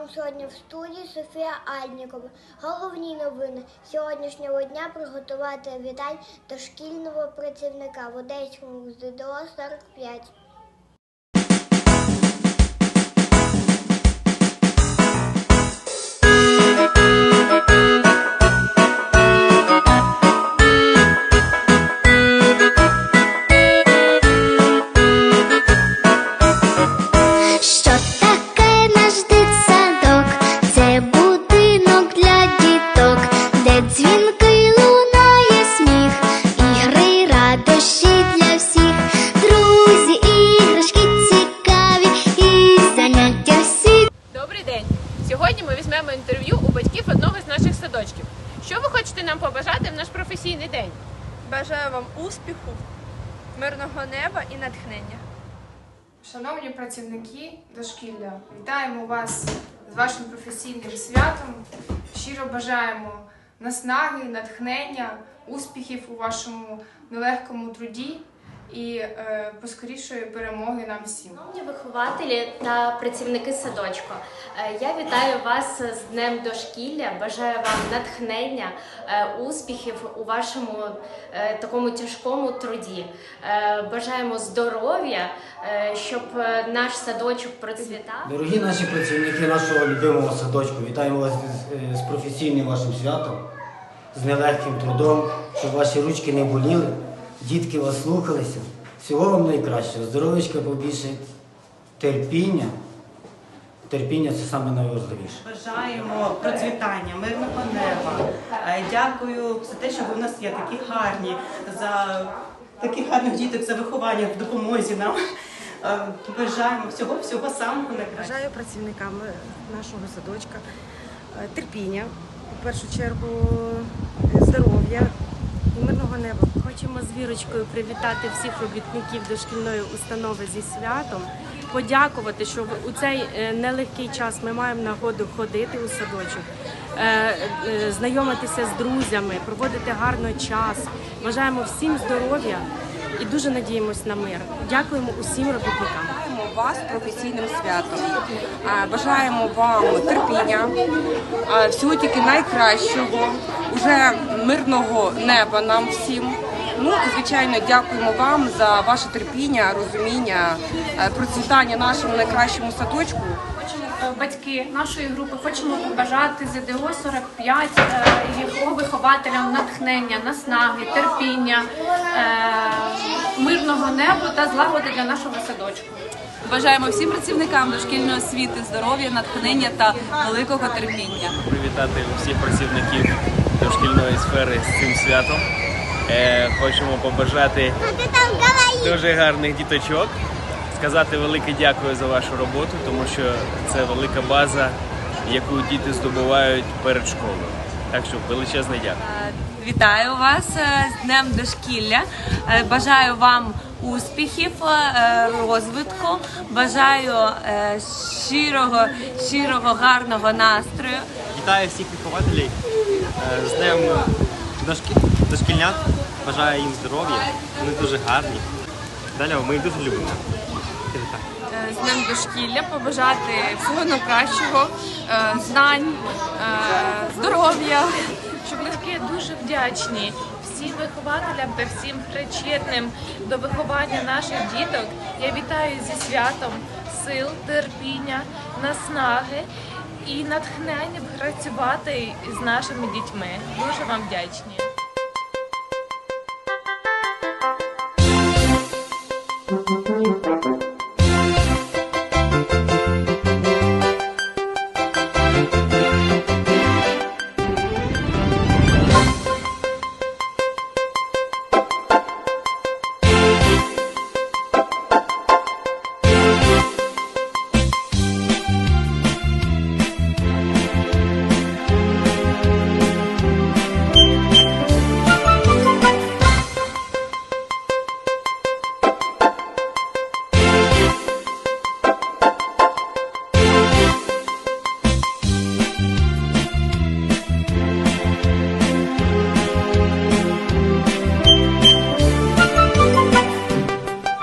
вами сьогодні в студії Софія Альнікова. Головні новини сьогоднішнього дня приготувати вітань дошкільного працівника в Одеському ЗДО 45. Бажаю вам успіху, мирного неба і натхнення. Шановні працівники дошкілля, вітаємо вас з вашим професійним святом. Щиро бажаємо наснаги, натхнення, успіхів у вашому нелегкому труді і е, поскорішої перемоги нам всім. Шановні вихователі та працівники садочку, е, я вітаю вас з Днем дошкілля. Бажаю вам натхнення, е, успіхів у вашому е, такому тяжкому труді. Е, Бажаємо здоров'я, е, щоб е, наш садочок процвітав. Дорогі наші працівники нашого любимого садочку, вітаємо вас з, е, з професійним вашим святом, з нелегким трудом, щоб ваші ручки не боліли, дітки вас слухалися. Всього вам найкращого, здоров'ячка побільше, терпіння. Терпіння це саме найважливіше. Бажаємо процвітання, мирного неба. Е, Дякую за те, що ви в нас є такі гарні, за таких гарних діток, за виховання в допомозі нам. Е, Бажаємо всього, всього самого найкращого. Бажаю працівникам нашого садочка е, терпіння, в першу чергу здоров'я і мирного неба. Хочемо з вірочкою привітати всіх робітників дошкільної установи зі святом, подякувати, що у цей е, нелегкий час ми маємо нагоду ходити у садочок, е, е, знайомитися з друзями, проводити гарно час. Бажаємо всім здоров'я і дуже надіємось на мир. Дякуємо усім робітникам. Вас професійним святом. Бажаємо вам терпіння, всього тільки найкращого, уже мирного неба нам всім. Ну звичайно, дякуємо вам за ваше терпіння, розуміння, е, процвітання нашому найкращому садочку. Хочемо е, батьки нашої групи хочемо побажати ЗДО 45 е, його вихователям натхнення, наснаги, терпіння, е, мирного неба та злагоди для нашого садочку. Бажаємо всім працівникам дошкільної освіти здоров'я, натхнення та великого терпіння. привітати всіх працівників дошкільної сфери з цим святом. Е, хочемо побажати дуже гарних діточок, сказати велике дякую за вашу роботу, тому що це велика база, яку діти здобувають перед школою. Так що величезне дякую. Вітаю вас е, з Днем дошкілля. Е, Бажаю вам успіхів, е, розвитку. Бажаю е, щирого, щирого, гарного настрою. Вітаю всіх вихователів е, з Днем дошкільнят. Бажаю їм здоров'я. Вони дуже гарні. Далі ми їх дуже любимо. Е, З Днем дошкілля побажати всього найкращого, е, знань, е, здоров'я. Щоб батьки дуже вдячні всім вихователям та всім причетним до виховання наших діток. Я вітаю зі святом сил, терпіння, наснаги і натхнення працювати з нашими дітьми. Дуже вам вдячні.